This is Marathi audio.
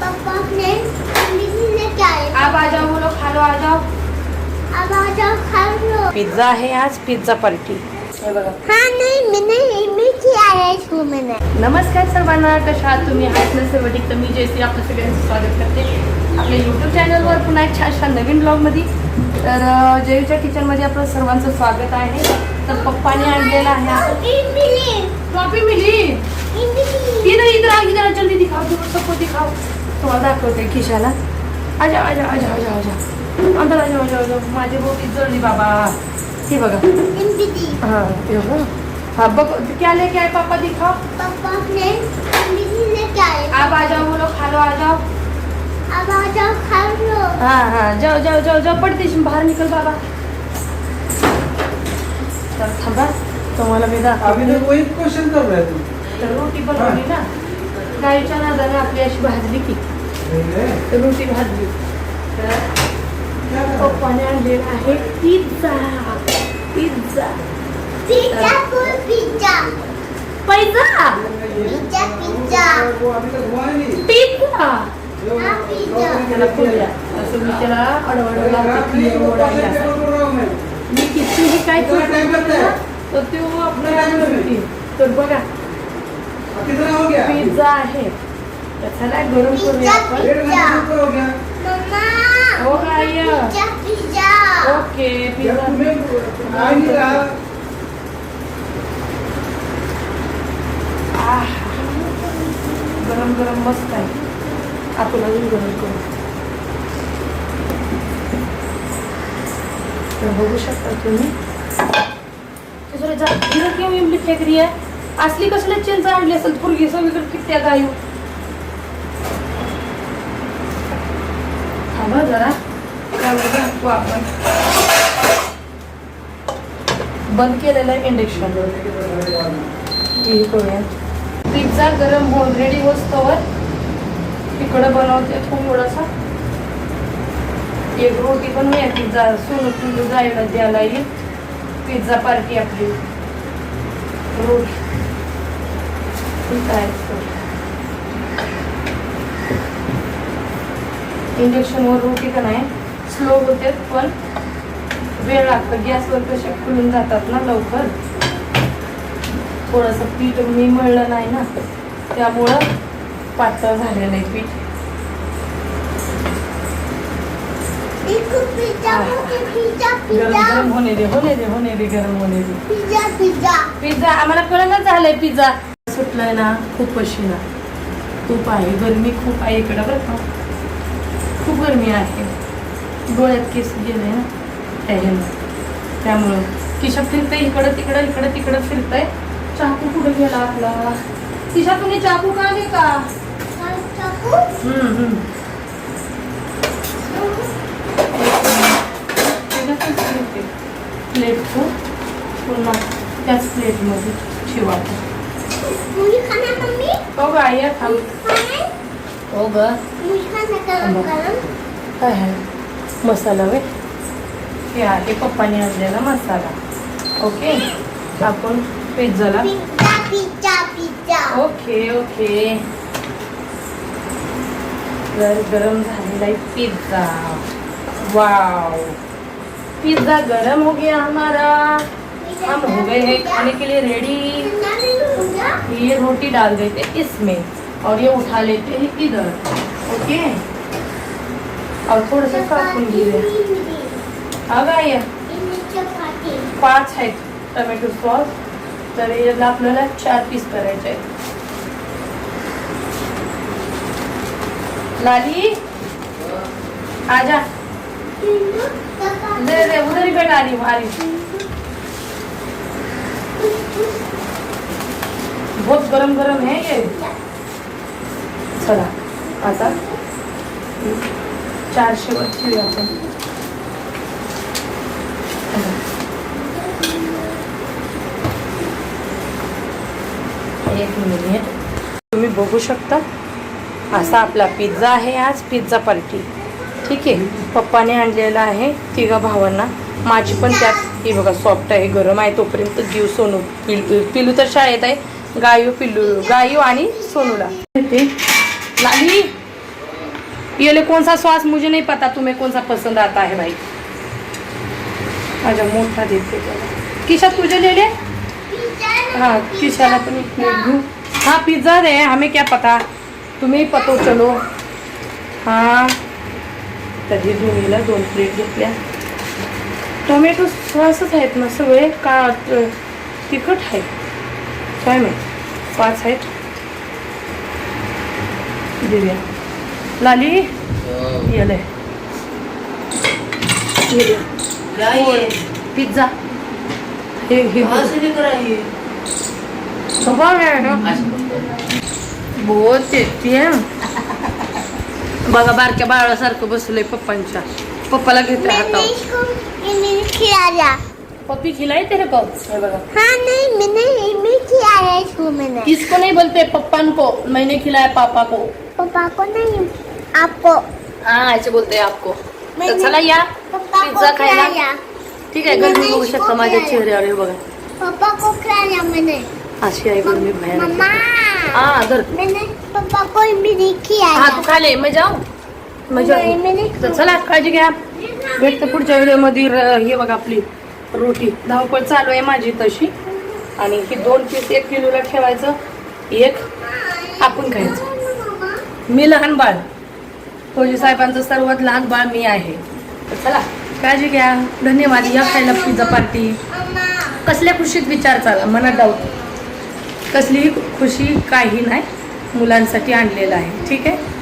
पापा ने मम्मी ने क्या है आप आ जाओ बोलो खा लो आ जाओ। अब आ जाओ खा लो। पिझ्झा आहे आज पिझ्झा पार्टी हे बघा। हाँ नहीं मैंने इमेज किया है इसको मैंने। नमस्कार सर्वांना कशा आहात तुम्ही? आहेत ना सर्व ठीक तर मी जयश्री आपलं सगळ्यांचं स्वागत करते. आपल्या यूट्यूब चॅनलवर पुन्हा एक छान छान नवीन ब्लॉगमध्ये तर जयूच्या किचनमध्ये आपलं सर्वांचं स्वागत आहे. तर पप्पाने आणलेलं आहे. सबको दिखाओ तुम्हाला दाखवते खिशाला। आजा आजा आजा आजा आजा। अंदर आजा आजा आजा। माझी बोटी जळली बाबा। हे बघा। हा हे बघा. हा क्या लेके आए पापा दिखाओ? पापा ने मम्मी ने क्या है? आप आ जाओ बोलो खा लो आ जाओ। अब आ जाओ खा लो। हाँ हाँ जाओ जाओ जाओ जाओ पडते बाहेर निकल बाबा। तर थांबा। तुम्हाला मी अभी दाखवते तो वही क्वेश्चन कर रहे थे तर रोटी बनवली ना। गाईच्या नादाने आपली अशी भाजली की. रोटी भाजली. तर पप्पाने आणलेला आहे पिझ्झा पिझ्झा ही हाँ। त्याला खोलूया असं मी त्याला अडवडं लावते रात की नहीं वो ओढायला. क्वेश्चन पेपर कर रहा हूँ मैं कितीही काय तो आपल्याला. तर बघा पिझ्झा आहे. गरम करूया आपण. हो गया. मम्मा हो काय ओके पिझ्झा. ही. गरम गरम मस्त आहे. आपण अजून गरम करू. तर बघू शकता तुम्ही. ते जरा जा इथं केव्हा इमली फेक रही है असली कसले चिंच आणली असेल पूर्वी सगळीकडे त्या गायू थांबा जरा. त्यावर आपण. बंद केलेलं आहे इंडक्शन. करूया. पिझ्झा गरम होऊन रेडी होस्तोवर इकडं बनवते थोडासा. एक रोटी बनवूया पिझ्झा. सोनं तुझं जायला द्यायला येईल पिझ्झा पार्टी आपली रोटी. इंडक्शनवर रोटी का नाही स्लो होते पण वेळ लागतो. गॅसवर कसे खुलून जातात ना लवकर. थोडंसं पीठ मी मळलं नाही ना त्यामुळं पातळ झालेलं आहे पीठ. गरम होणे दे होणे दे होणे दे गरम होणे दे. पिज्जा पिज्जा पिझ्झा आम्हाला कळलं झालंय पिझ्झा. सुटलंय ना खूप पशीना खूप आहे. गरमी खूप आहे इकडं बरं का. खूप गरमी आहे. डोळ्यात केस गेले ना. त्याच्यानं त्यामुळं. किशा फिरतंय इकडं तिकडं इकडं तिकडं फिरतंय. चाकू कुठं गेला आपला? किशा तुम्ही चाकू का नाही का? प्लेट ठेवू पुन्हा त्याच प्लेटमध्ये ठेवा हो ग आई थांब हो ग. काय आहे? मसाला वे हे आहे पप्पाने आणलेला मसाला. ओके? आपण पिझ्झाला. Pizza pizza pizza okay okay. तर गरम झालेला आहे पिझ्झा. वाव. पिज्ज़ा गरम हो गया हमारा. हम हो गए हैं खाने के लिए रेडी ये रोटी डाल देते इसमें और ये उठा लेते हैं इधर ओके? और थोड़ा सा घेऊया अगं ये। पाच आहेत टोमॅटो सॉस। तर याला आपल्याला चार पीस करायचे आहेत लाली? आजा। दे दे उधर आ आ हूँ। बहुत गरम गरम है ये? चला आता. चारशे वर ठेवूया आपण एक मिनिट तुम्ही बघू शकता असा आपला पिझ्झा आहे आज पिझ्झा पार्टी ठीक आहे? पप्पाने आणलेला आहे तिघा भावांना. माझी पण त्यात हे बघा सॉफ्ट आहे गरम आहे तोपर्यंत जीव सोनू पिल पिलू तर शाळेत आहे. गायू पिल्लू गायू आणि सोनूला. लाली ये ले कौन सा मुझे नहीं पता तुम्हें कौन सा पसंद आता है भाई अच्छा मोठा देते किशा तुझे ले ले हाँ किशाला पण हाँ पिज्ज़ा दे हमें क्या पता? तुम्ही पतो चलो. हां. हे दोन्हीला दोन प्लेट घेतल्या. टोमॅटो सॉसच आहेत ना सगळे का तिखट आहेत काय माहीत? पाच आहेत. देऊया लाली? येले पिझ्झा. हे हे बहुत आहे. बघा बारक्या बाळासारखं बसलंय पप्पांच्या. पप्पाला घेते मैंने हातावर पप्पी खिलाई तेरे को? हाँ नहीं मैंने मैं खिलाया इसको मैंने। किसको नहीं बोलते? पप्पन को। मैंने खिलाया पापा को। पापा को नहीं आपको। हाँ ऐसे बोलते हैं आपको। मैंने चला या को खायला ठीक आहे गरमी बघू शकता माझ्या चेहऱ्यावर बघा। पापा को खिलाया मैंने। अशी आहे गरमी भयानक मम्मा। हा धर मैंने पापा को मैंने हा। खिलाया तू खाले मैं जाऊ? मैं जाऊ? नहीं, मैंने तर चला काळजी घ्या भेटतं पुढच्या व्हिडिओमध्ये र- हे बघा आपली रोटी. धावपळ चालू आहे माझी तशी. आणि ही दोन पीस एक किलोला ठेवायचं एक आपण खायचं. मी लहान बाळ. फौजी साहेबांचं सर्वात लहान बाळ मी आहे. तर चला काळजी घ्या. धन्यवाद. या खायला पिझ्झा पार्टी कसल्या खुशीत विचार चाला मनात डाऊट. कसलीही खुशी काही नाही. मुलांसाठी आणलेलं आहे. ठीक आहे?